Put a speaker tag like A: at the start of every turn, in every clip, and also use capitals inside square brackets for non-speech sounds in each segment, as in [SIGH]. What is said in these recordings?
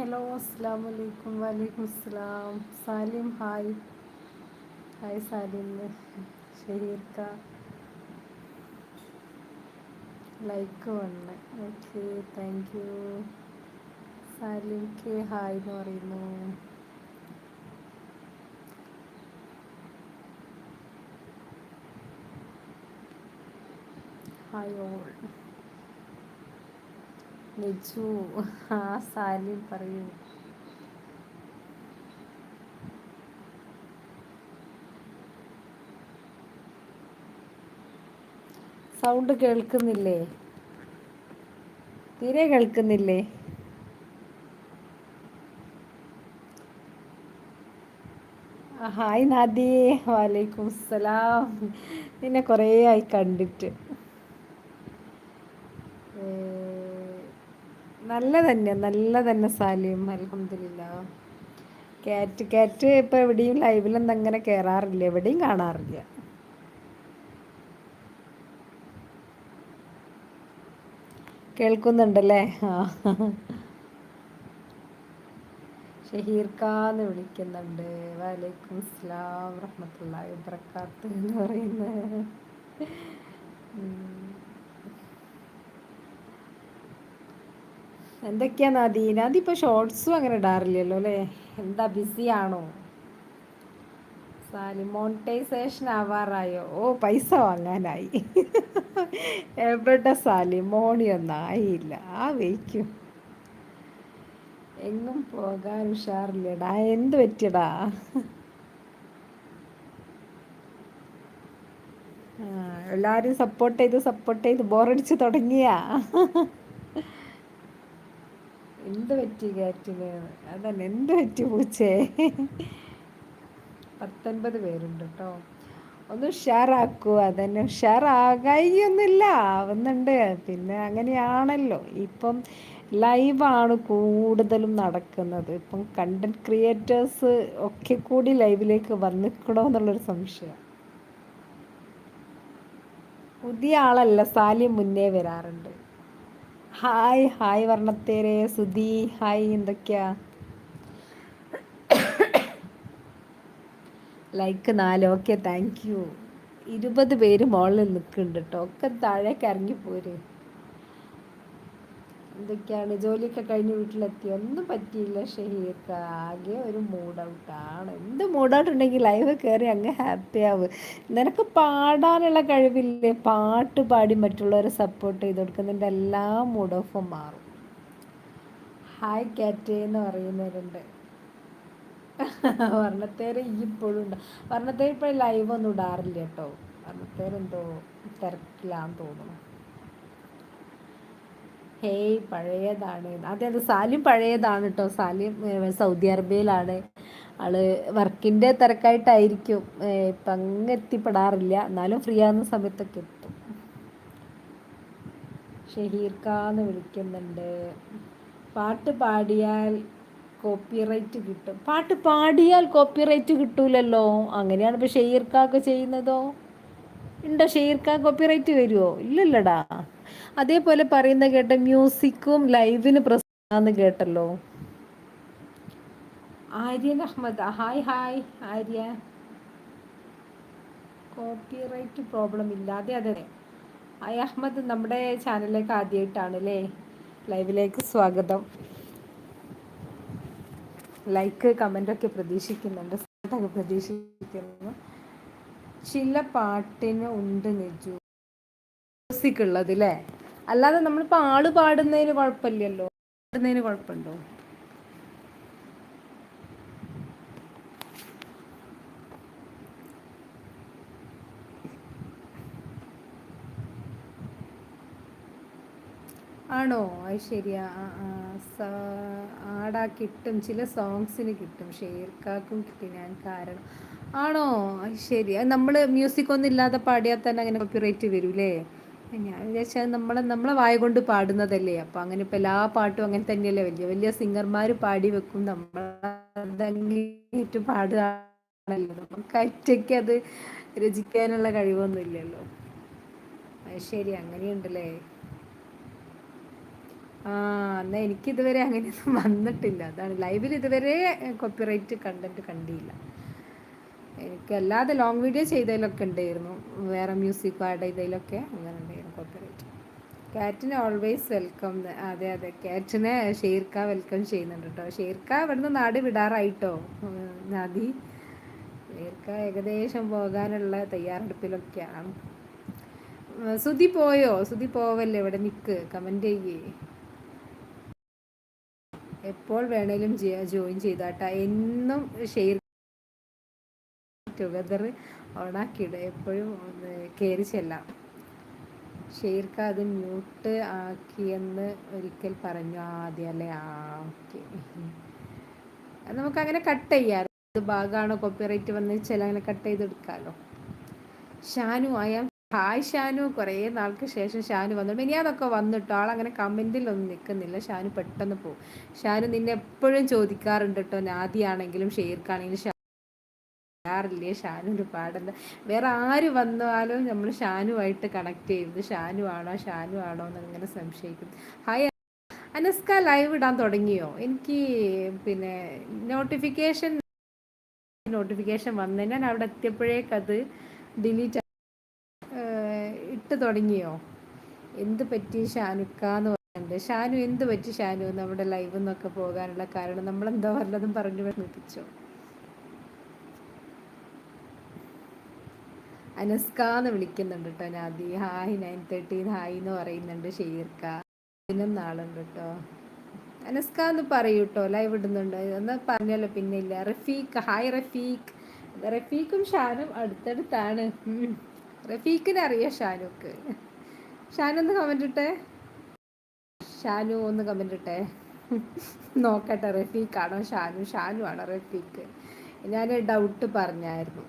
A: Hello അസ്സാം വലൈക്കും വലൈക്കും അസ്സലാം. സാലിം ഹായ്. ഹായ് സാലിം. ഷഹീർക്ക. ലൈക്ക് വന്ന്. Okay thank you Salim K hi എന്ന് പറയുന്നു. Hi all. നിജു ആ സാലിം പറയൂ. സൗണ്ട് കേൾക്കുന്നില്ലേ? തീരെ കേൾക്കുന്നില്ലേ? ഹായ് നാദി വാലൈക്കും സലാം. നിന്നെ കുറേ ആയി കണ്ടിട്ട് നല്ല തന്നെ നല്ല തന്നെ സാലിയും അലഹമില്ല കാറ്റ് കാറ്റ് ഇപ്പൊ എവിടെയും ലൈവിലൊന്നും അങ്ങനെ കയറാറില്ല എവിടെയും കാണാറില്ല. കേൾക്കുന്നുണ്ടല്ലേ? ആ. ഷഹീർക്കാന്ന് വിളിക്കുന്നുണ്ട്. വലൈക്കും സ്ലാം റഹ്മത്തുള്ള വബർക്കാത്ത് എന്ന് പറയുന്നത്. എന്തൊക്കെയാ നാദി? ഇപ്പോൾ ഷോർട്സും അങ്ങനെ ഇടാറില്ലല്ലോ അല്ലേ? എന്താ ബിസിയാണോ സാലി മോണിറ്റൈസേഷൻ ആവാറായോ? ഓ പൈസ വാങ്ങാനായി. എവിടെ സാലി? മോണിയൊന്നും ആയില്ല. ആ വയ്ക്കും. എങ്ങും പോകാൻ ഉഷാറില്ലടാ. എന്ത് പറ്റിയടാ? എല്ലാവരും സപ്പോർട്ട് ചെയ്ത് സപ്പോർട്ട് ചെയ്ത് ബോറടിച്ച് തുടങ്ങിയ. എന്ത് പറ്റി കാറ്റിന്? അതന്നെ എന്ത് പറ്റി പൂച്ചേ? പത്തൊൻപത് പേരുണ്ട് കേട്ടോ ഒന്ന് ഉഷാറാക്കൂ അതന്നെ ഉഷാറാകായിയൊന്നുമില്ല ആവുന്നുണ്ട്. പിന്നെ അങ്ങനെയാണല്ലോ. ഇപ്പം ലൈവാണ് കൂടുതലും നടക്കുന്നത്. ഇപ്പം കണ്ടന്റ് ക്രിയേറ്റേഴ്സ് ഒക്കെ കൂടി ലൈവിലേക്ക് വന്നിക്കണോ എന്നുള്ളൊരു സംശയം. പുതിയ ആളല്ല സാലിം മുന്നേ വരാറുണ്ട്. ഹായ് ഹായ് വർണത്തേരെ സുധി ഹായ് എന്തൊക്കെയാ? ലൈക്ക് നാല് ഓക്കെ താങ്ക് യു ഇരുപത് പേര് മുകളിൽ നിൽക്കുന്നുണ്ട് കേട്ടോ ഒക്കെ താഴേക്ക് ഇറങ്ങിപ്പോര്. എന്തൊക്കെയാണ്? ജോലിയൊക്കെ കഴിഞ്ഞ് വീട്ടിലെത്തി ഒന്നും പറ്റിയില്ല ഷഹീർക്ക്. ആകെ ഒരു മൂഡ് ഔട്ടാണ് എന്ത് മൂഡ് ഔട്ട് ഉണ്ടെങ്കിൽ ലൈവ് കയറി അങ്ങ് ഹാപ്പി ആവും. നിനക്ക് പാടാനുള്ള കഴിവില്ലേ? പാട്ട് പാടി മറ്റുള്ളവരെ സപ്പോർട്ട് ചെയ്ത് കൊടുക്കുന്നതിന്റെ എല്ലാ മൂഡ് ഓഫും മാറും. ഹായ് കാറ്റ് എന്ന് പറയുന്നവരുണ്ട്. വർണത്തേര് ഇപ്പോഴും ഉണ്ട്. വർണത്തേര് ഇപ്പോഴും ലൈവ് ഒന്നും ഇടാറില്ല കേട്ടോ. വർണത്തേരെന്തോ തിരക്കിലാന്ന് തോന്നുന്നു. ഹേയ് പഴയതാണ്. അതെ അത് സാലിം പഴയതാണ് കേട്ടോ സാലിം സൗദി അറേബ്യയിലാണ്. ആൾ വർക്കിന്റെ തിരക്കായിട്ടായിരിക്കും. ഇപ്പം അങ്ങ് എത്തിപ്പെടാറില്ല. എന്നാലും ഫ്രീ ആകുന്ന സമയത്തൊക്കെ എത്തും. ഷഹീർക്കാന്ന് വിളിക്കുന്നുണ്ട്. പാട്ട് പാടിയാൽ കോപ്പിറൈറ്റ് കിട്ടും. പാട്ട് പാടിയാൽ കോപ്പിറൈറ്റ് കിട്ടൂലല്ലോ? അങ്ങനെയാണ് ഇപ്പോൾ ഷെയർക്കാക്ക് ചെയ്യുന്നതോ? ഉണ്ടോ ഷെയർക്കാ കോപ്പിറൈറ്റ് വരുമോ ഇല്ലല്ലടാ. അതേപോലെ പറയുന്ന കേട്ട മ്യൂസിക്കും ലൈവിന് പ്രശ്നമാണെന്ന് കേട്ടല്ലോ. Aryan Ahmed. Hi hi Arya. Copyright problem ഇല്ല അതെ അതെ. ഹായ് അഹമ്മദ്. നമ്മുടെ ചാനലിലേക്ക് ആദ്യമായിട്ടാണ് അല്ലേ ലൈവിലേക്ക് സ്വാഗതം. ലൈക്ക് കമന്റൊക്കെ പ്രതീക്ഷിക്കുന്നുണ്ട്. പ്രതീക്ഷിക്കുന്നു. ചില പാട്ടിന് ഉണ്ട് നെജു. മ്യൂസിക് ഉള്ളത് അല്ലേ അല്ലാതെ നമ്മളിപ്പോൾ ആൾ പാടുന്നതിന് കുഴപ്പമില്ലല്ലോ. പാടുന്നതിന് കുഴപ്പമുണ്ടോ? ആണോ? അത് ശരിയാ. ആടാ കിട്ടും. ചില സോങ്സിന് കിട്ടും. ഷെയർക്കാക്കും കിട്ടി. ഞാൻ കാരണം. ആണോ? അത് ശരി. നമ്മൾ മ്യൂസിക് ഒന്നും ഇല്ലാതെ പാടിയാൽ തന്നെ അങ്ങനെ കോപ്പിറൈറ്റ് വരൂലേ? ഞാൻ വിചാരിച്ചാൽ നമ്മൾ നമ്മളെ വായ കൊണ്ട് പാടുന്നതല്ലേ? അപ്പോൾ അങ്ങനെ ഇപ്പം എല്ലാ പാട്ടും അങ്ങനെ തന്നെയല്ലേ? വലിയ വലിയ സിംഗർമാർ പാടി വെക്കും. നമ്മൾ അതങ്ങേറ്റ് പാടുകയാണല്ലോ നമുക്ക് ഒറ്റയ്ക്ക് അത് രചിക്കാനുള്ള കഴിവൊന്നും ഇല്ലല്ലോ. അത് ശരി അങ്ങനെയുണ്ടല്ലേ? ആ എന്നാൽ എനിക്കിതുവരെ അങ്ങനെയൊന്നും വന്നിട്ടില്ല. അതാണ് ലൈവിൽ ഇതുവരെ കോപ്പിറൈറ്റ് കണ്ടന്റ് കണ്ടില്ല. എനിക്ക് അല്ലാതെ ലോങ് വീഡിയോ ചെയ്തതിലൊക്കെ ഉണ്ടായിരുന്നു. വേറെ മ്യൂസിക് ആഡ് ചെയ്തതിലൊക്കെ അങ്ങനെ ഉണ്ടായിരുന്നു കോപ്പറേറ്റ് കാറ്റിനെ ഓൾവേസ് വെൽക്കം അതെ അതെ. കാറ്റിനെ ഷെയർക്ക വെൽക്കം ചെയ്യുന്നുണ്ട് കേട്ടോ ഷെയർക്ക ഇവിടുന്ന് നാട് വിടാറായിട്ടോ? നദി. ഷെയർക്ക ഏകദേശം പോകാനുള്ള തയ്യാറെടുപ്പിലൊക്കെയാണ്. സുധി പോയോ? സുധി പോവല്ലേ ഇവിടെ നിൽക്ക് കമന്റ് ചെയ്യേ. എപ്പോൾ വേണേലും ജോയിൻ ചെയ്താട്ടാ. എന്നും ഷെയർ ടുഗദർ ഓണാക്കിയിടുക എപ്പോഴും കയറി ചെല്ലാം. ഷെയർക്ക അത് മ്യൂട്ട് ആക്കിയെന്ന് ഒരിക്കൽ പറഞ്ഞു. ആദ്യം അല്ലേ? ആ ഓക്കെ നമുക്കങ്ങനെ കട്ട് ഭാഗമാണ് ഭാഗമാണോ കോപ്പിറൈറ്റ് വന്ന് ചില അങ്ങനെ കട്ട് ചെയ്തെടുക്കാമല്ലോ ഷാനു ആയാൽ ഹായ് ഷാനു. കുറേ നാൾക്ക് ശേഷം ഷാനു വന്നു ഇനി അതൊക്കെ വന്നിട്ടോ? ആളങ്ങനെ കമന്റിലൊന്നും നിൽക്കുന്നില്ല. ഷാനു പെട്ടെന്ന് പോകും ഷാനു നിന്നെ എപ്പോഴും ചോദിക്കാറുണ്ട് കേട്ടോ. നാദിയാണെങ്കിലും ഷെയർക്കാണെങ്കിലും ഷാറില്ലേ ഷാനുവിന്റെ പാടുന്ന വേറെ ആര് വന്നാലും നമ്മൾ ഷാനുവായിട്ട് കണക്ട് ചെയ്യുന്നത് ഷാനു ആണോ ഷാനു ആണോ എന്ന് അങ്ങനെ സംശയിക്കും ഹായ് അനസ്ക ലൈവ് ഇടാൻ തുടങ്ങിയോ? എനിക്ക് പിന്നെ നോട്ടിഫിക്കേഷൻ നോട്ടിഫിക്കേഷൻ വന്നു. ഞാൻ അവിടെ എത്തിയപ്പോഴേക്കത് ഡിലീറ്റ് ഇട്ട് തുടങ്ങിയോ? എന്ത് പറ്റി ഷാനുക്കാന്ന് പറയുന്നുണ്ട് ഷാനു എന്ത് പറ്റി ഷാനു? നമ്മുടെ ലൈവ് എന്നൊക്കെ പോകാനുള്ള കാരണം നമ്മൾ എന്തോ വല്ലതും പറഞ്ഞു നിർമ്മിപ്പിച്ചോ അനസ്കാന്ന് വിളിക്കുന്നുണ്ട് കേട്ടോ Nadi. Hi nine thirteen hi എന്ന് പറയുന്നുണ്ട് ഷെയർക്ക. ഇതിനും നാളുണ്ട് കേട്ടോ. അനസ്ക എന്ന് പറയൂ കേട്ടോ ലൈവ് ഇടുന്നുണ്ട്. എന്ന് പറഞ്ഞല്ലോ പിന്നെ ഇല്ല റഫീഖ് ഹായ് റഫീഖ്. റഫീഖും ഷാനും അടുത്തടുത്താണ്. റഫീഖിനെ അറിയാം ഷാനുക്ക്? ഷാനു ഒന്ന് കമന്റ് ഇട്ടെ? ഷാനു ഒന്ന് കമന്റ് ഇട്ടെ? നോക്കട്ടെ റഫീഖാണോ ഷാനു? ഷാനു ആണോ റഫീഖ്? ഞാൻ ഡൗട്ട് പറഞ്ഞായിരുന്നു.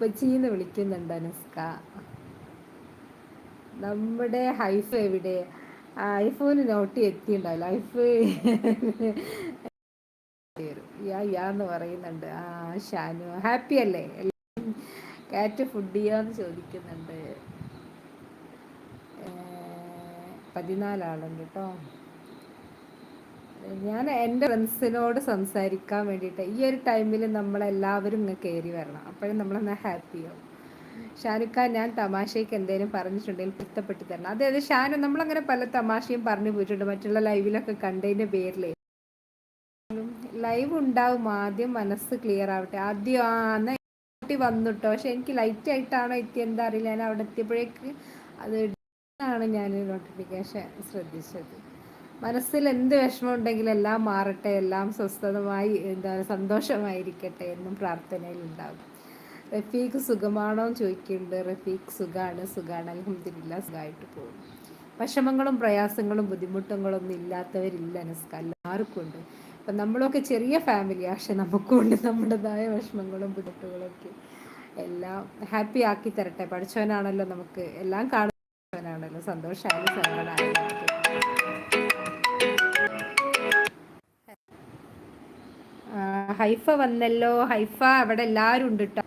A: ഉപ്പച്ചീന്ന് വിളിക്കുന്നുണ്ട് അനുസ്ക നമ്മുടെ ഹൈഫ് എവിടെ? ഐഫോന് നോട്ടി എത്തിയിട്ടുണ്ടാവില്ല ഐഫ് [LAUGHS] യാ യാ എന്ന് പറയുന്നുണ്ട്. ആ ഷാനു. ഹാപ്പി അല്ലേ? കാറ്റ് ഫുഡ് ചെയ്യാന്ന് ചോദിക്കുന്നുണ്ട്. പതിനാലാളുണ്ട് കേട്ടോ ഞാൻ എന്റെ ഫ്രണ്ട്സിനോട് സംസാരിക്കാൻ വേണ്ടിയിട്ട് ഈ ഒരു ടൈമിൽ നമ്മളെല്ലാവരും ഇങ്ങനെ കയറി വരണം. അപ്പോഴും നമ്മളെന്നാൽ ഹാപ്പിയാവും ഷാനുഖ ഞാൻ തമാശയ്ക്ക് എന്തെങ്കിലും പറഞ്ഞിട്ടുണ്ടെങ്കിൽ പൊരുത്തപ്പെട്ട് തരണം. അതായത് ഷാനു നമ്മളങ്ങനെ പല തമാശയും പറഞ്ഞു പോയിട്ടുണ്ട്. മറ്റുള്ള ലൈവിലൊക്കെ കണ്ടതിന്റെ പേരിലേ. ലൈവ് ഉണ്ടാവും ആദ്യം മനസ്സ് ക്ലിയർ ആവട്ടെ. ആദ്യം ആ കുട്ടി വന്നിട്ടോ? പക്ഷെ എനിക്ക് ലൈറ്റ് ആയിട്ടാണോ എത്തി എന്താ അറിയില്ല. ഞാൻ അവിടെ എത്തിയപ്പോഴേക്ക് അത് ആണ് ഞാൻ നോട്ടിഫിക്കേഷൻ ശ്രദ്ധിച്ചത്. മനസ്സിൽ എന്ത് വിഷമം ഉണ്ടെങ്കിലും എല്ലാം മാറട്ടെ എല്ലാം സ്വസ്ഥതമായി എന്താ സന്തോഷമായിരിക്കട്ടെ എന്നും പ്രാർത്ഥനയിൽ ഉണ്ടാകും റഫീഖ് സുഖമാണോ എന്ന് ചോദിക്കുന്നുണ്ട്. റഫീഖ് സുഖമാണ് സുഖമാണ് അലഹമ്മദില്ല സുഖമായിട്ട് പോകും. വിഷമങ്ങളും പ്രയാസങ്ങളും ബുദ്ധിമുട്ടുകളൊന്നും ഇല്ലാത്തവരില്ല നസ്ക എല്ലാവർക്കും ഉണ്ട്. അപ്പം നമ്മളൊക്കെ ചെറിയ ഫാമിലിയാണ് പക്ഷെ നമുക്കുണ്ട് നമ്മുടേതായ വിഷമങ്ങളും ബുദ്ധിമുട്ടുകളൊക്കെ. എല്ലാം ഹാപ്പി ആക്കി തരട്ടെ. പഠിച്ചവനാണല്ലോ നമുക്ക് എല്ലാം കാണുന്നവനാണല്ലോ. സന്തോഷമായാലും സങ്കടമായാലും ഹൈഫ വന്നല്ലോ ഹൈഫ അവിടെ എല്ലാവരും ഉണ്ട് കേട്ടോ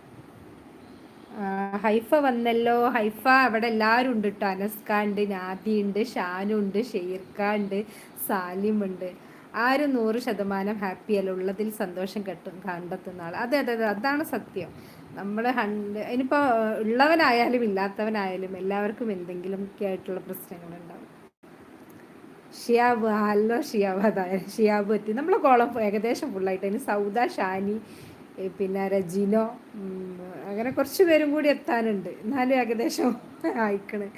A: ഹൈഫ വന്നല്ലോ ഹൈഫ അവിടെ എല്ലാവരും ഉണ്ട് കേട്ടോ അനസ്ക ഉണ്ട് നാദി ഉണ്ട് ഷാനു ഉണ്ട് ഷെയർക്ക ഉണ്ട് സാലിം ഉണ്ട് ആരും നൂറ് ശതമാനം ഹാപ്പിയല്ല. ഉള്ളതിൽ സന്തോഷം കെട്ടും കണ്ടെത്തുന്ന ആൾ അതെ അതെ അതെ അതാണ് സത്യം. നമ്മൾ ഹണ്ട് ഇനിയിപ്പോൾ ഉള്ളവനായാലും ഇല്ലാത്തവനായാലും എല്ലാവർക്കും എന്തെങ്കിലുമൊക്കെ ആയിട്ടുള്ള പ്രശ്നങ്ങളുണ്ടാവും. ഷിയാബ് ഹലോ ഷിയാബ് അതായ ഷിയാബ് എത്തി. നമ്മളെ കോളം ഏകദേശം ഫുള്ളായിട്ട് അതിന് സൗദ ഷാനി പിന്നെ രജിനോ അങ്ങനെ കുറച്ച് പേരും കൂടി എത്താനുണ്ട്. എന്നാലും ഏകദേശം അയക്കണ്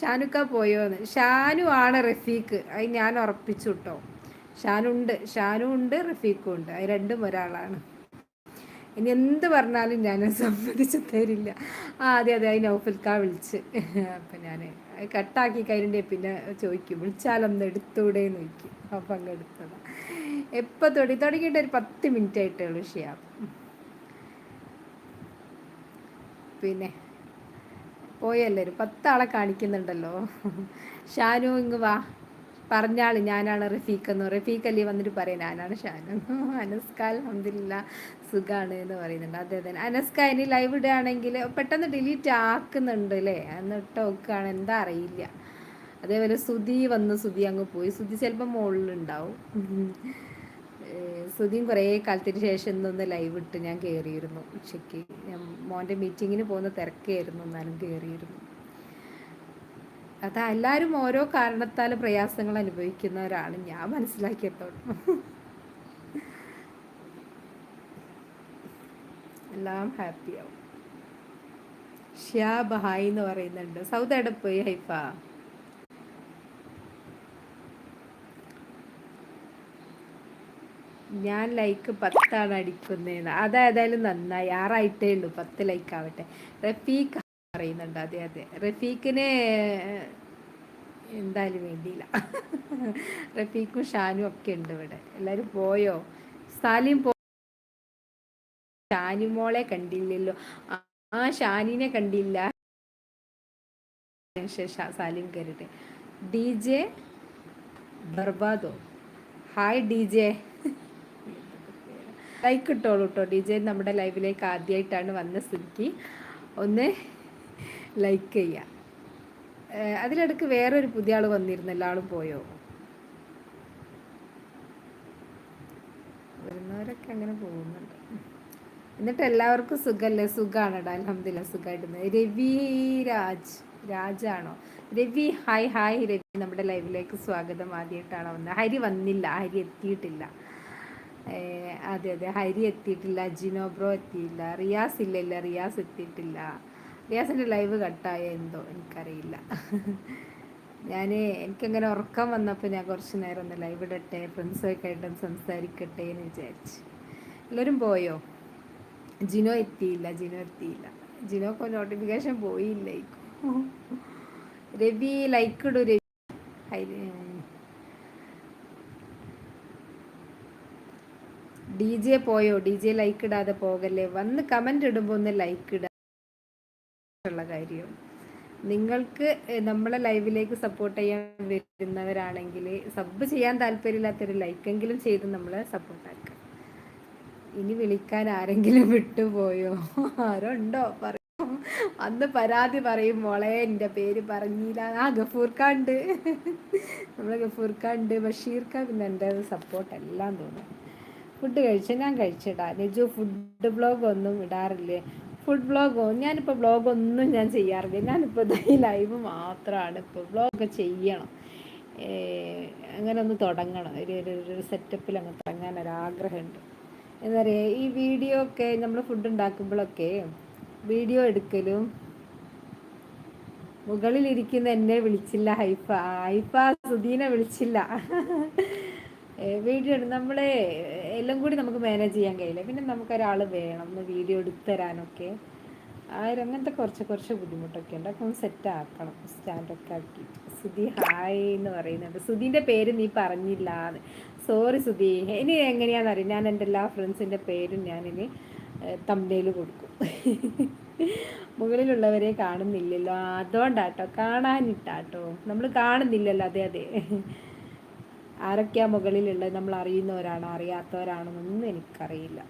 A: ഷാനുക്ക പോയോന്ന്. ഷാനു ആണ് റഫീഖ്. അത് ഞാൻ ഉറപ്പിച്ചു കേട്ടോ ഷാനുണ്ട്. ഷാനു ഉണ്ട് റഫീഖും ഉണ്ട്. അത് രണ്ടും ഒരാളാണ്. ഇനി എന്ത് പറഞ്ഞാലും ഞാൻ സമ്മതിച്ചു തരില്ല. ആ അതെ അതെ അതിന് ഔഫൽക്കാ വിളിച്ച്. അപ്പം ഞാൻ കട്ടാക്കി കഴിഞ്ഞിട്ട് പിന്നെ ചോദിക്കും വിളിച്ചാലൊന്ന് എടുത്തൂടെ? എന്ന് ചോദിക്കും. അപ്പം അങ്ങ് എടുത്തതാണ് എപ്പോൾ തുടങ്ങി തുടങ്ങിയിട്ട് ഒരു പത്ത് മിനിറ്റ് ആയിട്ടേ ഉള്ളൂ ഷിയാ. പിന്നെ പോയല്ലേ ഒരു പത്താളെ കാണിക്കുന്നുണ്ടല്ലോ. ഷാനു ഇങ്ങ് വാ. പറഞ്ഞാൾ ഞാനാണ് റഫീഖ് എന്ന് റഫീഖ് അലി വന്നിട്ട് പറയും ഞാനാണ് ഷാനു. [LAUGHS] അനസ്ക അലഹമില്ല സുഖമാണ് എന്ന് പറയുന്നുണ്ട്. അതെ അതെ. അനസ്ക ഇനി ലൈവ് ഇടുകയാണെങ്കിൽ പെട്ടെന്ന് ഡിലീറ്റ് ആക്കുന്നുണ്ട് അല്ലേ എന്നിട്ട് നോക്കുകയാണ് എന്താ അറിയില്ല. അതേപോലെ സുധി വന്ന് സുധി അങ്ങ് പോയി. സുധി ചിലപ്പോൾ മുകളിലുണ്ടാവും [LAUGHS] സുധിയും കുറേ കാലത്തിന് ശേഷം ഇന്നൊന്ന് ലൈവ് ഇട്ട് ഞാൻ കയറിയിരുന്നു ഉച്ചയ്ക്ക്. മോന്റെ മീറ്റിങ്ങിന് പോകുന്ന തിരക്കായിരുന്നു. എന്നാലും കയറിയിരുന്നു അതാ എല്ലാവരും ഓരോ കാരണത്താൽ പ്രയാസങ്ങൾ അനുഭവിക്കുന്നവരാണ് ഞാൻ മനസ്സിലാക്കിയത്തോളം. എല്ലാം ഹാപ്പിയാവും ഷ്യാബ് ഹായ് എന്ന് പറയുന്നുണ്ട്. സൗദി അവിടെ പോയി ഹൈഫ? ഞാൻ ലൈക്ക് പത്താണ് അടിക്കുന്നതെന്ന് അതായതായാലും നന്നായി. ആറായിട്ടേ ഉള്ളൂ. പത്ത് ലൈക്ക് ആവട്ടെ. റഫീഖ് പറയുന്നുണ്ട്. അതെ അതെ. റഫീഖിന് എന്തായാലും വേണ്ടിയില്ല. [LAUGHS] റഫീഖും ഷാനും ഒക്കെ ഉണ്ട് ഇവിടെ. എല്ലാവരും പോയോ? സാലിം പോ ഷാനിമോളെ കണ്ടില്ലല്ലോ. ആ ഷാനിനെ കണ്ടില്ല. സാലിം കയറിട്ട് D J ബർബാദോ. Hi D J. Like ഇട്ടോളൂ കേട്ടോ ഡി ജെ നമ്മുടെ ലൈവിലേക്ക് ആദ്യമായിട്ടാണ് വന്ന സ്ഥിതിക്ക്. ഒന്ന് ലൈക്ക് ചെയ്യുക അതിലിടക്ക് വേറൊരു പുതിയ ആൾ വന്നിരുന്നല്ലോ ആളും പോയോ? വരുന്നവരൊക്കെ അങ്ങനെ പോകുന്നുണ്ട്. എന്നിട്ട് എല്ലാവർക്കും സുഖല്ലേ? സുഖാണ് അലഹമില്ല സുഖമായിട്ട് രവി രാജ് രാജാണോ? രവി ഹായ് ഹായ് രവി നമ്മുടെ ലൈവിലേക്ക് സ്വാഗതം. ആദ്യമായിട്ടാണോ വന്നത്. ഹരി വന്നില്ല ഹരി എത്തിയിട്ടില്ല. അതെ അതെ ഹരി എത്തിയിട്ടില്ല ജിനോബ്രോ എത്തിയില്ല റിയാസ് ഇല്ല ഇല്ല റിയാസ് എത്തിയിട്ടില്ല. റിയാസിന്റെ ലൈവ് കട്ടായ എന്തോ എനിക്കറിയില്ല. ഞാൻ എനിക്കങ്ങനെ ഉറക്കം വന്നപ്പോൾ ഞാൻ കുറച്ച് നേരം ഒന്ന് ലൈവ് ഇടട്ടെ ഫ്രണ്ട്സൊക്കെ ആയിട്ടും സംസാരിക്കട്ടെ എന്ന് വിചാരിച്ചു. എല്ലാവരും പോയോ? ജിനോ എത്തിയില്ല ജിനോ എത്തിയില്ല. ജിനോക്ക് നോട്ടിഫിക്കേഷൻ പോയില്ല രവി ലൈക്ക് ഇടൂ രവി. ഡി ജെ പോയോ? ഡി ജെ ലൈക്ക് ഇടാതെ പോകല്ലേ? വന്ന് കമന്റ് ഇടുമ്പോൾ ഒന്ന് ലൈക്ക് ഇടുക ഉള്ള കാര്യം. നിങ്ങൾക്ക് നമ്മളെ ലൈവിലേക്ക് സപ്പോർട്ട് ചെയ്യാൻ വരുന്നവരാണെങ്കിൽ സബ് ചെയ്യാൻ താല്പര്യമില്ലാത്തൊരു ലൈക്കെങ്കിലും ചെയ്ത് നമ്മളെ സപ്പോർട്ടാക്കുക ഇനി വിളിക്കാൻ ആരെങ്കിലും വിട്ടുപോയോ? ആരോ ഉണ്ടോ പറയും. അന്ന് പരാതി പറയും മോളെ എന്റെ പേര് പറഞ്ഞില്ല. ആ ഗഫൂർക്കാണ്ട്. നമ്മൾ ബഷീർ ഖാൻ പിന്നെ എന്റെ സപ്പോർട്ട് എല്ലാം തോന്നും. ഫുഡ് കഴിച്ച ഞാൻ കഴിച്ചിടാ. നിജു ഫുഡ് ബ്ലോഗ് ഒന്നും ഇടാറില്ലേ? ഫുഡ് ബ്ലോഗോ ഞാനിപ്പോൾ ബ്ലോഗൊന്നും ഞാൻ ചെയ്യാറില്ല. ഞാനിപ്പോൾ ഈ ലൈവ് മാത്രമാണ് ഇപ്പോൾ ബ്ലോഗ് ചെയ്യണം. അങ്ങനെ ഒന്ന് തുടങ്ങണം. ഒരു ഒരു സെറ്റപ്പിൽ അങ്ങ് തുടങ്ങാൻ ഒരാഗ്രഹമുണ്ട്. എന്താ പറയുക ഈ വീഡിയോ ഒക്കെ നമ്മൾ ഫുഡ് ഉണ്ടാക്കുമ്പോഴൊക്കെ വീഡിയോ എടുക്കലും മുകളിലിരിക്കുന്ന എന്നെ വിളിച്ചില്ല ഹൈഫ ഹൈഫ സുധീനെ വിളിച്ചില്ല. വീഡിയോ നമ്മളെ എല്ലാം കൂടി നമുക്ക് മാനേജ് ചെയ്യാൻ കഴിയില്ല. പിന്നെ നമുക്കൊരാൾ വേണം ഒന്ന് വീഡിയോ എടുത്തരാനൊക്കെ തരാനൊക്കെ അങ്ങനത്തെ കുറച്ച് കുറച്ച് ബുദ്ധിമുട്ടൊക്കെ ഉണ്ട്. അപ്പം സെറ്റ് ആക്കണം. സ്റ്റാൻഡൊക്കെ ആക്കി. സുധി ഹായ് എന്ന് പറയുന്നുണ്ട്. സുധീന്റെ പേര് നീ പറഞ്ഞില്ല എന്ന് സോറി സുധി. ഇനി എങ്ങനെയാണെന്നറിയാം ഞാൻ എന്റെ എല്ലാ ഫ്രണ്ട്സിന്റെ പേരും ഞാനിനി തമ്മയിൽ കൊടുക്കും. മുകളിലുള്ളവരെ കാണുന്നില്ലല്ലോ. അതുകൊണ്ടാട്ടോ കാണാനിട്ടാട്ടോ. നമ്മൾ കാണുന്നില്ലല്ലോ. അതെ അതെ. ആരൊക്കെയാ മുകളിലുള്ളത് നമ്മൾ അറിയുന്നവരാണോ അറിയാത്തവരാണോന്നൊന്നും എനിക്കറിയില്ല.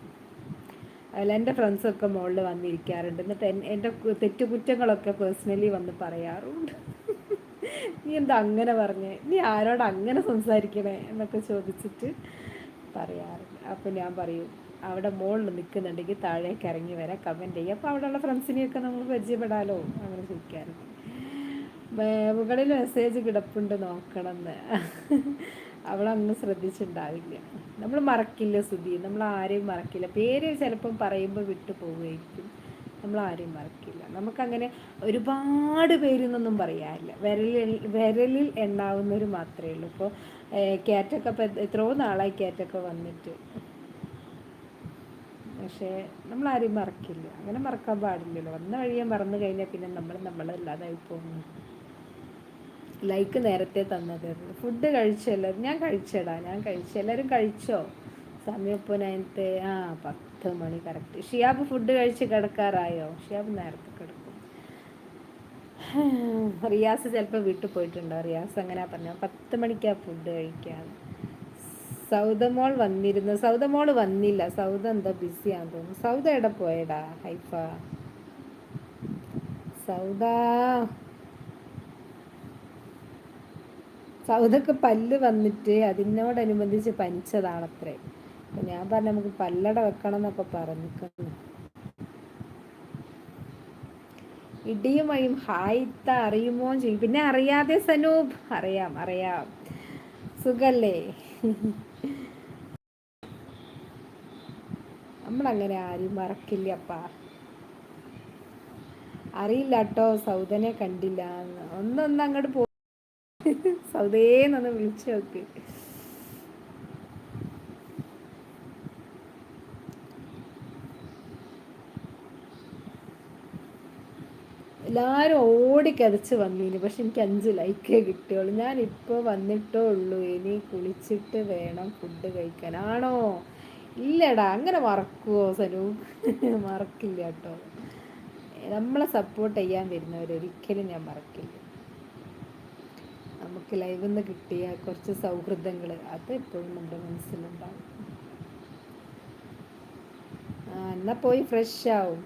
A: അതിൽ എന്റെ ഫ്രണ്ട്സൊക്കെ മുകളിൽ വന്നിരിക്കാറുണ്ട്. എന്നിട്ട് എന്റെ തെറ്റുകുറ്റങ്ങളൊക്കെ പേഴ്സണലി വന്ന് പറയാറുണ്ട്. നീ എന്താ അങ്ങനെ പറഞ്ഞേ? നീ ആരോട് അങ്ങനെ സംസാരിക്കണേ എന്നൊക്കെ ചോദിച്ചിട്ട് പറയാറുണ്ട്. അപ്പോൾ ഞാൻ പറയും അവിടെ മുകളിൽ നിൽക്കുന്നുണ്ടെങ്കിൽ താഴേക്ക് ഇറങ്ങി വരാം കമന്റ് ചെയ്യുക. അപ്പോൾ അവിടെയുള്ള ഫ്രണ്ട്സിനെയൊക്കെ നമ്മൾ പരിചയപ്പെടാലോ? അങ്ങനെ ചോദിക്കാറുണ്ട്. മുകളിൽ മെസ്സേജ് കിടപ്പുണ്ട് നോക്കണമെന്ന്. അവളൊന്നും ശ്രദ്ധിച്ചിട്ടുണ്ടാവില്ല നമ്മൾ മറക്കില്ല സുധി. നമ്മൾ ആരെയും മറക്കില്ല. പേര് ചിലപ്പം പറയുമ്പോൾ വിട്ടു പോവുമായിരിക്കും നമ്മൾ ആരെയും മറക്കില്ല. നമുക്കങ്ങനെ ഒരുപാട് പേരെന്നൊന്നും പറയാനില്ല വിരലിൽ വിരലിൽ എണ്ണാവുന്നവർ മാത്രമേ ഉള്ളൂ. ഇപ്പോൾ ക്യാറ്റൊക്കെ ഇപ്പം എത്രയോ നാളായി ക്യാറ്റൊക്കെ വന്നിട്ട്. പക്ഷേ നമ്മൾ ആരെയും മറക്കില്ല. അങ്ങനെ മറക്കാൻ പാടില്ലല്ലോ. വന്ന വഴിയെ മറന്നു കഴിഞ്ഞാൽ പിന്നെ നമ്മൾ നമ്മളല്ലാതായി പോകുന്നു ലൈക്ക് നേരത്തെ തന്നതായിരുന്നു ഫുഡ് കഴിച്ചല്ലോ ഞാൻ കഴിച്ചടാ ഞാൻ കഴിച്ചു. എല്ലാവരും കഴിച്ചോ? സമയം ഇപ്പോൾ നയനത്തെ ആ പത്ത് മണി കറക്റ്റ് ഷിയാബ് ഫുഡ് കഴിച്ച് കിടക്കാറായോ? ഷിയാബ് നേരത്തെ കിടക്കും. [SIGHS] റിയാസ് ചിലപ്പോൾ വീട്ടിൽ പോയിട്ടുണ്ടോ? റിയാസ് അങ്ങനെ പറഞ്ഞു. പത്ത് മണിക്കാ ഫുഡ് കഴിക്കാൻ. സൗദമോൾ വന്നിരുന്നു. സൗദമോൾ വന്നില്ല. സൗദ എന്താ ബിസിയാന്ന് തോന്നുന്നു. സൗദ എവിടെ പോയടാ? ഹൈഫ. സൗദ. സൗദക്ക് പല്ല് വന്നിട്ട് അതിനോടനുബന്ധിച്ച് പനിച്ചതാണത്രേ. അപ്പം ഞാൻ പറഞ്ഞ നമുക്ക് പല്ലട വെക്കണം എന്നൊക്കെ പറഞ്ഞിരിക്കുന്നു ഇടിയുമയും ഹായിത്ത അറിയുമോ ചെയ്യും പിന്നെ അറിയാതെ സനൂപ് അറിയാം അറിയാം. സുഖല്ലേ? നമ്മളങ്ങനെ ആരും മറക്കില്ലപ്പാ. അറിയില്ല കേട്ടോ സൗദനെ കണ്ടില്ല. ഒന്നൊന്ന് അങ്ങോട്ട് പോ സൗദേന്നൊന്ന് വിളിച്ചു നോക്ക്. എല്ലാവരും ഓടിക്കതച്ച് വന്നിന് പക്ഷെ എനിക്ക് അഞ്ച് ലൈക്കേ കിട്ടിയുള്ളൂ. ഞാൻ ഇപ്പോൾ വന്നിട്ടേ ഉള്ളൂ. ഇനി കുളിച്ചിട്ട് വേണം ഫുഡ് കഴിക്കാനാണോ ഇല്ലടാ അങ്ങനെ മറക്കുവോ സനു? മറക്കില്ല കേട്ടോ. നമ്മളെ സപ്പോർട്ട് ചെയ്യാൻ വരുന്നവരൊരിക്കലും ഞാൻ മറക്കില്ല. നമുക്ക് ലൈവിൽ നിന്ന് കിട്ടിയ കുറച്ച് സൗഹൃദങ്ങൾ അത് എപ്പോഴും നമ്മുടെ മനസ്സിലുണ്ടാവും. എന്നാൽ പോയി ഫ്രഷ് ആവും.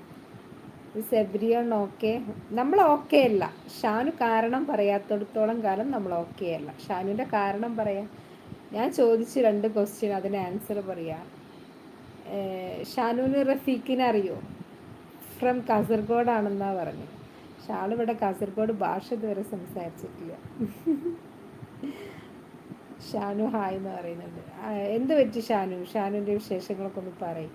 A: ഇസ് എവ്രിയൺ ഓക്കെ നമ്മൾ ഓക്കെ അല്ല. ഷാനു കാരണം പറയാത്തടത്തോളം കാലം നമ്മൾ ഓക്കെ അല്ല. ഷാനുവിന്റെ കാരണം പറയാം. ഞാൻ ചോദിച്ചു രണ്ട് ക്വസ്റ്റ്യൻ അതിന് ആൻസർ പറയാം. ഷാനുവിന് റഫീഖിനെ അറിയോ? ഫ്രം കാസർഗോഡാണെന്നാണ് ഷാളിവിടെ കാസർഗോഡ് ഭാഷ ഇതുവരെ സംസാരിച്ചിട്ടില്ല. ഷാനു ഹായ് എന്ന് പറയുന്നുണ്ട്. എന്ത് പറ്റി ഷാനു? ഷാനുവിന്റെ വിശേഷങ്ങളൊക്കെ ഒന്ന് പറയും.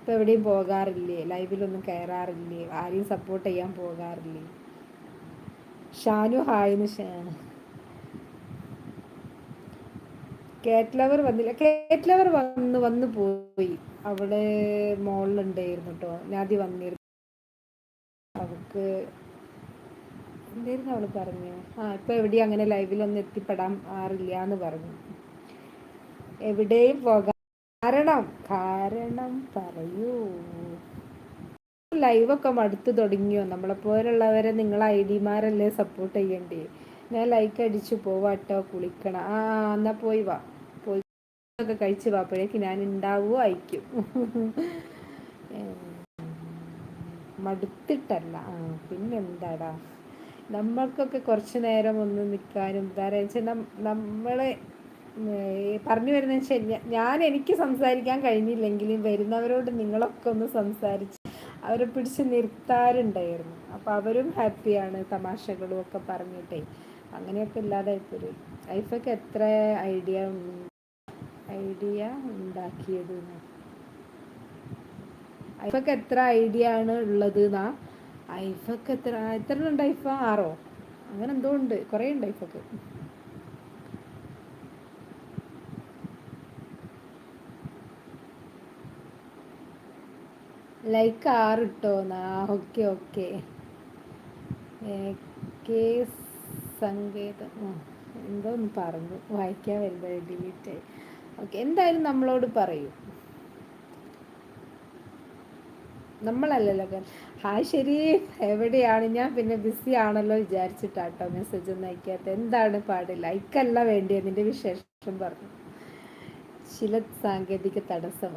A: ഇപ്പോൾ എവിടെയും പോകാറില്ലേ? ലൈവിലൊന്നും കയറാറില്ലേ? ആരെയും സപ്പോർട്ട് ചെയ്യാൻ പോകാറില്ലേ? ഷാനു ഹായ്ന്ന് കേറ്റ് ലവർ വന്നില്ല. കേറ്റ്ലവർ വന്ന് വന്ന് പോയി. അവിടെ മോളിലുണ്ടായിരുന്നു കേട്ടോ. നാദി വന്നിരുന്നു. അവൾക്ക് എന്തായിരുന്നു അവൾ പറഞ്ഞു? ആ ഇപ്പൊ എവിടെയും അങ്ങനെ ലൈവിലൊന്നും എത്തിപ്പെടാൻ ആറില്ല എന്ന് പറഞ്ഞു. എവിടെയും പോകാൻ കാരണം കാരണം പറയൂ. ലൈവൊക്കെ മടുത്തു തുടങ്ങിയോ? നമ്മളെ പോലുള്ളവരെ നിങ്ങൾ ഐ ഡിമാരല്ലേ സപ്പോർട്ട് ചെയ്യണ്ടേ? ഞാൻ ലൈക്ക് അടിച്ചു പോവാട്ടോ കുളിക്കണം. ആ എന്നാ പോയി വാ. പോയി ഒക്കെ കഴിച്ച് വാ. അപ്പോഴേക്ക് ഞാൻ ഉണ്ടാവുമോ അയക്കും മടുത്തിട്ടല്ല. ആ പിന്നെന്താടാ? നമ്മൾക്കൊക്കെ കുറച്ച് നേരം ഒന്ന് നിൽക്കാനും എന്താ പറയുക നമ്മളെ പറഞ്ഞു വരുന്ന വെച്ചാൽ ഞാൻ എനിക്ക് സംസാരിക്കാൻ കഴിഞ്ഞില്ലെങ്കിലും വരുന്നവരോട് നിങ്ങളൊക്കെ ഒന്ന് സംസാരിച്ച് അവരെ പിടിച്ച് നിർത്താറുണ്ടായിരുന്നു. അപ്പോൾ അവരും ഹാപ്പിയാണ് തമാശകളും ഒക്കെ പറഞ്ഞിട്ടേ. അങ്ങനെയൊക്കെ ഇല്ലാതായിപ്പോയി ലൈഫൊക്കെ എത്ര ഐഡിയ ഐഡിയ ഉണ്ടാക്കിയത് ലൈഫൊക്കെ എത്ര ഐഡിയ ആണ് ഉള്ളത് എന്നാ ഐഫൊക്കെ എത്ര എത്ര ഉണ്ട് ഐഫ? ആറോ? അങ്ങനെ എന്തോ ഉണ്ട്. കുറേ ഉണ്ട് ഐഫക്ക്. ലൈക്ക് ആറ് ഇട്ടോന്നാ ഓക്കെ ഓക്കെ. കെ സങ്കേതം. എന്തോ ഒന്ന് പറഞ്ഞു. വായിക്കാൻ വരുന്നത് ഡിലീറ്റ് ആയി ഓക്കെ എന്തായാലും നമ്മളോട് പറയൂ. നമ്മളല്ലല്ലോ ഹായ് ശരി. എവിടെയാണ്? ഞാൻ പിന്നെ ബിസി ആണല്ലോ വിചാരിച്ചിട്ടാട്ടോ മെസ്സേജ് ഒന്നും അയക്കാത്ത. എന്താണ് പാട്? ലൈക്കല്ല വേണ്ടിയത് നിന്റെ വിശേഷം പറഞ്ഞു. ചില സാങ്കേതിക തടസ്സം.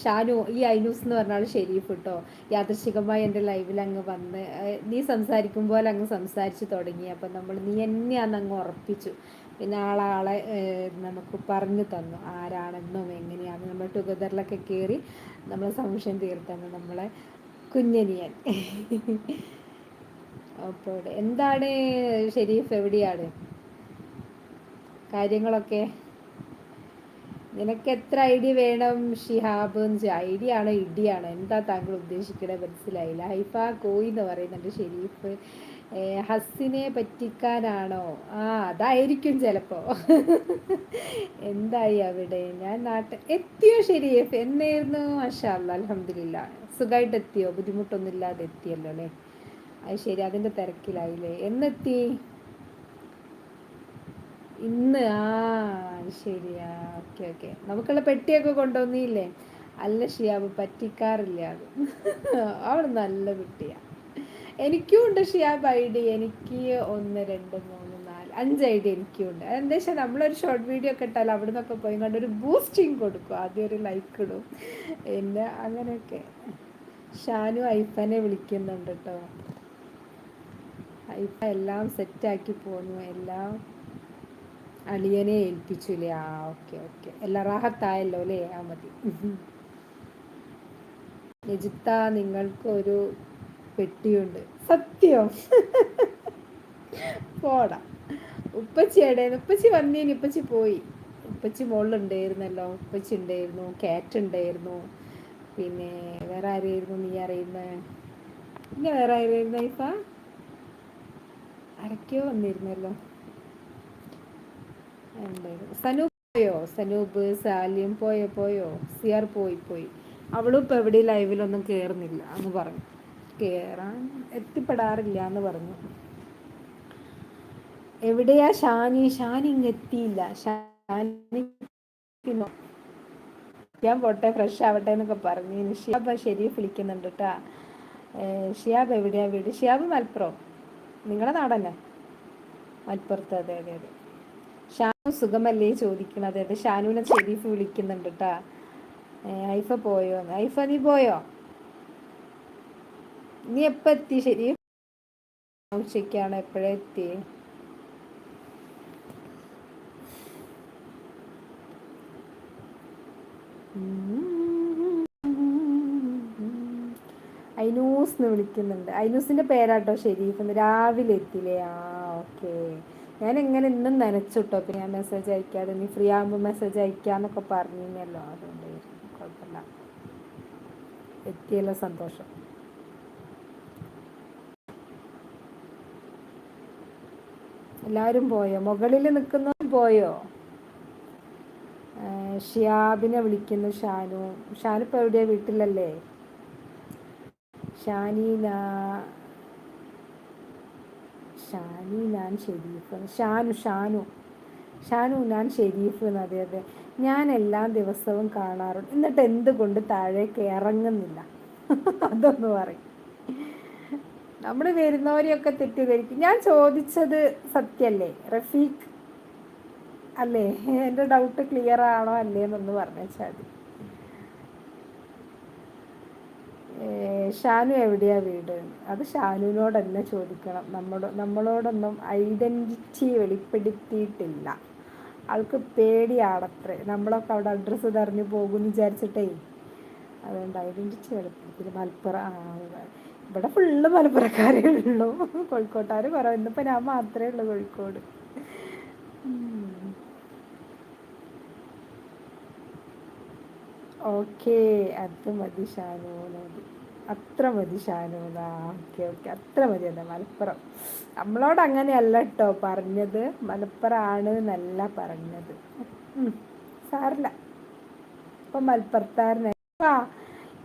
A: ഷാനു ഈ ഐനൂസ് എന്ന് പറഞ്ഞാൽ ഷെരീഫ് കേട്ടോ യാദർശികമായി എന്റെ ലൈവിൽ അങ്ങ് വന്ന് നീ സംസാരിക്കുമ്പോൾ അങ്ങ് സംസാരിച്ച് തുടങ്ങി. അപ്പം നമ്മൾ നീ എന്നെയാന്ന് അങ്ങ് ഉറപ്പിച്ചു. പിന്നെ ആളാളെ നമുക്ക് പറഞ്ഞു തന്നു. ആരാണെന്നും എങ്ങനെയാണ് നമ്മൾ ടുഗദറിലൊക്കെ കയറി നമ്മൾ സംശയം തീർത്താണ് നമ്മളെ കുഞ്ഞനിയൻ. അപ്പോൾ എന്താണ് ഷെരീഫ് എവിടെയാണ്? കാര്യങ്ങളൊക്കെ? നിനക്ക് എത്ര ഐഡിയ വേണം ഷിഹാബ് വെച്ചാൽ ഐഡിയ ആണോ ഇടിയാണോ എന്താ താങ്കൾ ഉദ്ദേശിക്കണേ? മനസ്സിലായില്ല. ഹൈഫ കോയി എന്ന് പറയുന്നുണ്ട് ഷെരീഫ്. ഹസ്സിനെ പറ്റിക്കാനാണോ? ആ അതായിരിക്കും ചിലപ്പോൾ എന്തായി അവിടെ? ഞാൻ നാട്ടിൽ എത്തിയോ ശരി? എന്നായിരുന്നു? മാഷാ അലഹമില്ല സുഖമായിട്ട് എത്തിയോ ബുദ്ധിമുട്ടൊന്നും ഇല്ലാതെ എത്തിയല്ലോ അല്ലേ? അത് ശരി അതിന്റെ തിരക്കിലായില്ലേ? എന്നെത്തി? ഇന്ന്? ആ ശരിയാ ഓക്കെ ഓക്കെ. നമുക്കുള്ള പെട്ടിയൊക്കെ കൊണ്ടുവന്നില്ലേ? അല്ല ഷിയാബ് പറ്റിക്കാറില്ല. അത്. അവൾ നല്ല കുട്ടിയാ എനിക്കും ഉണ്ട് ഷിയാബ് ഐ ഡി എനിക്ക് ഒന്ന് രണ്ട് മൂന്ന് നാല് അഞ്ച് ഐ ഡി എനിക്കും ഉണ്ട്. എന്താ വെച്ചാൽ നമ്മളൊരു ഷോർട്ട് വീഡിയോ ഒക്കെ ഇട്ടാൽ അവിടെ നിന്നൊക്കെ പോയി കണ്ട് ഒരു ബൂസ്റ്റിങ് കൊടുക്കും. ആദ്യം ഒരു ലൈക്ക് ഇടും. പിന്നെ അങ്ങനെയൊക്കെ. ഷാനു ഐഫനെ വിളിക്കുന്നുണ്ട് കേട്ടോ ഐഫ എല്ലാം സെറ്റാക്കി പോന്നു. എല്ലാം അളിയനെ ഏൽപ്പിച്ചു അല്ലേ ആ ഓക്കെ ഓക്കെ. എല്ലാം റാഹത്തായല്ലോ അല്ലേ ആ മതി. രജിത്ത നിങ്ങൾക്കൊരു പെട്ടിയുണ്ട്. സത്യം. പോടാ. ഉപ്പച്ചി ഉപ്പച്ചി വന്നേന്. ഉപ്പച്ചി പോയി. ഉപ്പച്ചി മുകളിലുണ്ടായിരുന്നല്ലോ ഉപ്പച്ചി ഉണ്ടായിരുന്നു. കാറ്റ് ഉണ്ടായിരുന്നു. പിന്നെ വേറെ ആരായിരുന്നു നീ അറിയുന്ന? പിന്നെ വേറെ ആരായിരുന്നു ഇപ്പ ആരൊക്കെയോ വന്നിരുന്നല്ലോ. ഉണ്ടായിരുന്നു സനൂപ് പോയോ? സനൂപ് സാലിയും പോയോ പോയോ? സിയാർ പോയി പോയി. അവളും ഇപ്പം എവിടെ ലൈവിലൊന്നും കേറുന്നില്ല എന്ന് പറഞ്ഞു. കയറാൻ എത്തിപ്പെടാറില്ല എന്ന് പറഞ്ഞു. എവിടെയാ ഷാനി? ഷാനി ഇങ്ങ് എത്തിയില്ല ഷാനി ഞാൻ പോട്ടെ ഫ്രഷ് ആവട്ടെ എന്നൊക്കെ പറഞ്ഞു ഷിയാബ് ഷെരീഫ് വിളിക്കുന്നുണ്ട് കേട്ടാ ഷിയാബ് എവിടെയാ വീട്? ഷിയാബ് മലപ്പുറം. നിങ്ങളുടെ നാടന്നെ മലപ്പുറത്ത്. അതെ അതെ അതെ. ഷാനു സുഖമല്ലേ ചോദിക്കണത്? അതെ ഷാനുവിനെ ഷെരീഫ് വിളിക്കുന്നുണ്ട് കേട്ടാ ഐഫ പോയോ? ഐഫ നീ പോയോ? നീ എപ്പ എത്തി ശരി? ഉച്ചയ്ക്കാണ് എപ്പോഴേ എത്തി? ഐനൂസ് എന്ന് വിളിക്കുന്നുണ്ട്. ഐനൂസിന്റെ പേരാട്ടോ ഷെരീഫ് രാവിലെ എത്തില്ലേ ആ ഓക്കെ. ഞാൻ എങ്ങനെ ഇന്നും നനച്ചുട്ടോ? ഞാൻ മെസ്സേജ് അയക്കാതെ. നീ ഫ്രീ ആകുമ്പോൾ മെസ്സേജ് അയക്കാന്നൊക്കെ പറഞ്ഞല്ലോ അതുകൊണ്ട് കുഴപ്പമില്ല. എത്തിയല്ലോ സന്തോഷം. എല്ലാവരും പോയോ? മുകളിൽ നിൽക്കുന്നവൻ പോയോ? ഷിയാബിനെ വിളിക്കുന്നു ഷാനു. ഷാനു ഇപ്പോൾ എവിടെയാ? വീട്ടിലല്ലേ? ഷാനീന ഷാനി ഞാൻ ഷെരീഫ്. ഷാനു ഷാനു. ഷാനു ഞാൻ ഷെരീഫ് എന്ന് അതെ അതെ. ഞാൻ എല്ലാ ദിവസവും കാണാറുണ്ട്. എന്നിട്ട് എന്തുകൊണ്ട് താഴേക്ക് ഇറങ്ങുന്നില്ല? [LAUGHS] അതൊന്ന് പറയും. നമ്മൾ വരുന്നവരെയൊക്കെ തെറ്റിദ്ധരിക്കും. ഞാൻ ചോദിച്ചത് സത്യല്ലേ? റഫീഖ് അല്ലേ? എന്റെ ഡൗട്ട് ക്ലിയർ ആണോ അല്ലേ എന്നൊന്ന് പറഞ്ഞാൽ മതി. ഷാനു എവിടെയാ വീട്? അത് ഷാനുവിനോട് തന്നെ ചോദിക്കണം. നമ്മളോ നമ്മളോടൊന്നും ഐഡന്റിറ്റി വെളിപ്പെടുത്തിയിട്ടില്ല. ആൾക്ക് പേടിയാണത്രേ. നമ്മളൊക്കെ അവിടെ അഡ്രസ്സ് തെരഞ്ഞു പോകുമെന്ന് വിചാരിച്ചിട്ടേ. അതുകൊണ്ട് ഐഡന്റിറ്റി വെളിപ്പെടുത്തി മലപ്പുറം ഇവിടെ ഫുള്ള് മലപ്പുറക്കാരേ ഉള്ളൂ. കോഴിക്കോട്ടുകാർ കുറവ് ഇന്നിപ്പോൾ ഞാൻ മാത്രമേ ഉള്ളൂ കോഴിക്കോട്. ഓക്കെ അത് മതി ഷാനു അത്ര മതി ഷാനൂന ഓക്കെ ഓക്കെ. അത്ര മതി അല്ല മലപ്പുറം. നമ്മളോട് അങ്ങനെയല്ല കേട്ടോ പറഞ്ഞത്. മലപ്പുറമാണ് എന്നല്ല പറഞ്ഞത്. സാറില്ല. ഇപ്പം മലപ്പുറത്താരനായി.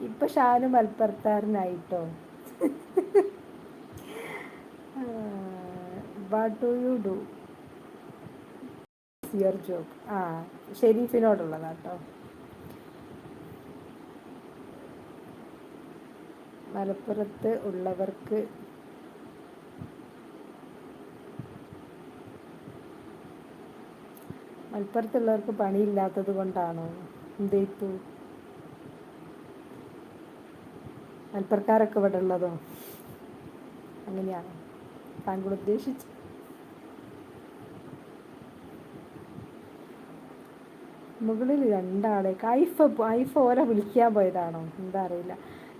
A: ഇപ്പം Shanu മലപ്പുറത്താരനായിട്ടോ? What do you do your job ആ ഷെരീഫിനോടുള്ളതാട്ടോ. മലപ്പുറത്ത് ഉള്ളവർക്ക് മലപ്പുറത്തുള്ളവർക്ക് പണിയില്ലാത്തത് കൊണ്ടാണോ? എന്തേത്തു മലപ്പുറക്കാരൊക്കെ ഇവിടെ ഉള്ളതോ? അങ്ങനെയാണ്. താങ്കൾ ഉദ്ദേശിച്ചു മുകളിൽ രണ്ടാളെ. ഐഫ ഐഫ ഓരെ വിളിക്കാൻ പോയതാണോ? എന്താ അറിയില്ല.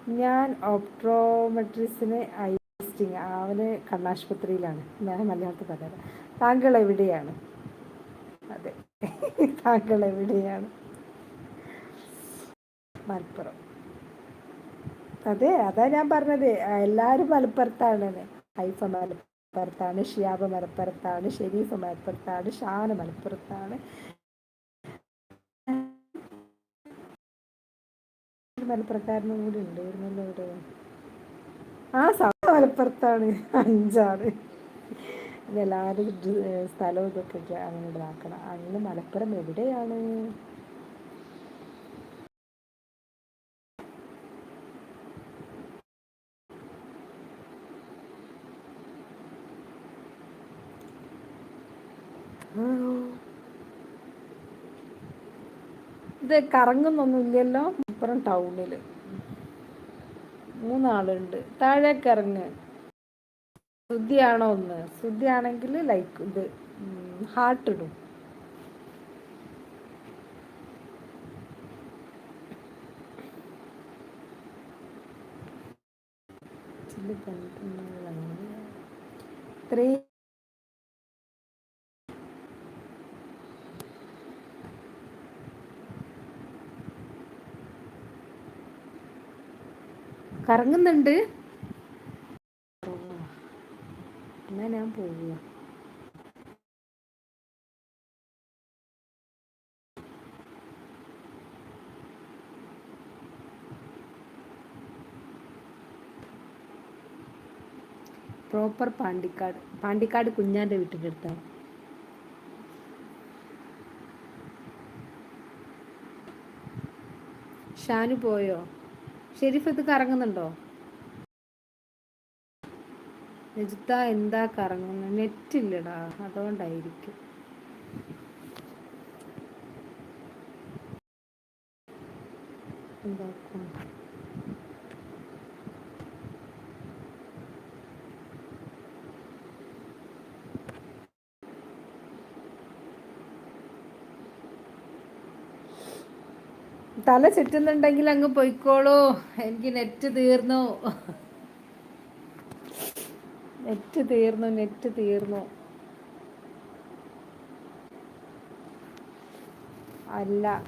A: ഞാൻ ഓപ്ട്രോമെട്രിസിന് ഐസ്റ്റിങ് അവന് കണ്ണാശുപത്രിയിലാണ് ഞാൻ മലയാളത്തിൽ പറയാം താങ്കൾ എവിടെയാണ്? അതെ. താങ്കൾ എവിടെയാണ്? മലപ്പുറം. അതെ അതാ ഞാൻ പറഞ്ഞത്. എല്ലാരും മലപ്പുറത്താണ്. ഹൈഫ മലപ്പുറത്താണ് ഷിയാബ് മലപ്പുറത്താണ് ഷെരീഫ് മലപ്പുറത്താണ് ഷാന മലപ്പുറത്താണ്. മലപ്പുറക്കാരനും കൂടി ഉണ്ടായിരുന്നല്ലോ ഇവിടെ ആ സമ മലപ്പുറത്താണ്. അഞ്ചാറ് എല്ലാവരും സ്ഥലവും ഇതൊക്കെ അങ്ങനെ ഇതാക്കണം. അങ്ങനെ മലപ്പുറം എവിടെയാണ്? ഇത് കറങ്ങുന്നൊന്നുമില്ലല്ലോ. മലപ്പുറം ടൗണിൽ. മൂന്നാളുണ്ട്. താഴേക്ക് ഇറങ്ങ്. ശുദ്ധിയാണോ ഒന്ന്? ശുദ്ധിയാണെങ്കിൽ ലൈക്ക് ഇത് ഹാർട്ട് ഇടും. ഇത്രയും കറങ്ങുന്നുണ്ട്. എന്നാ ഞാൻ പോവുക പ്രോപ്പർ പാണ്ടിക്കാട് പാണ്ടിക്കാട് കുഞ്ഞാന്റെ വീട്ടിന്റെ അടുത്താണ് ഷാനു പോയോ? ഷെരീഫ് ഇത് കറങ്ങുന്നുണ്ടോ? രജിത്ത എന്താ കറങ്ങുന്നത് നെറ്റില്ലടാ അതുകൊണ്ടായിരിക്കും. എന്താക്കും തല ചുറ്റുന്നുണ്ടെങ്കിൽ അങ്ങ് പൊയ്ക്കോളൂ. എനിക്ക് നെറ്റ് തീർന്നു. നെറ്റ് തീർന്നു നെറ്റ് തീർന്നു. അല്ല.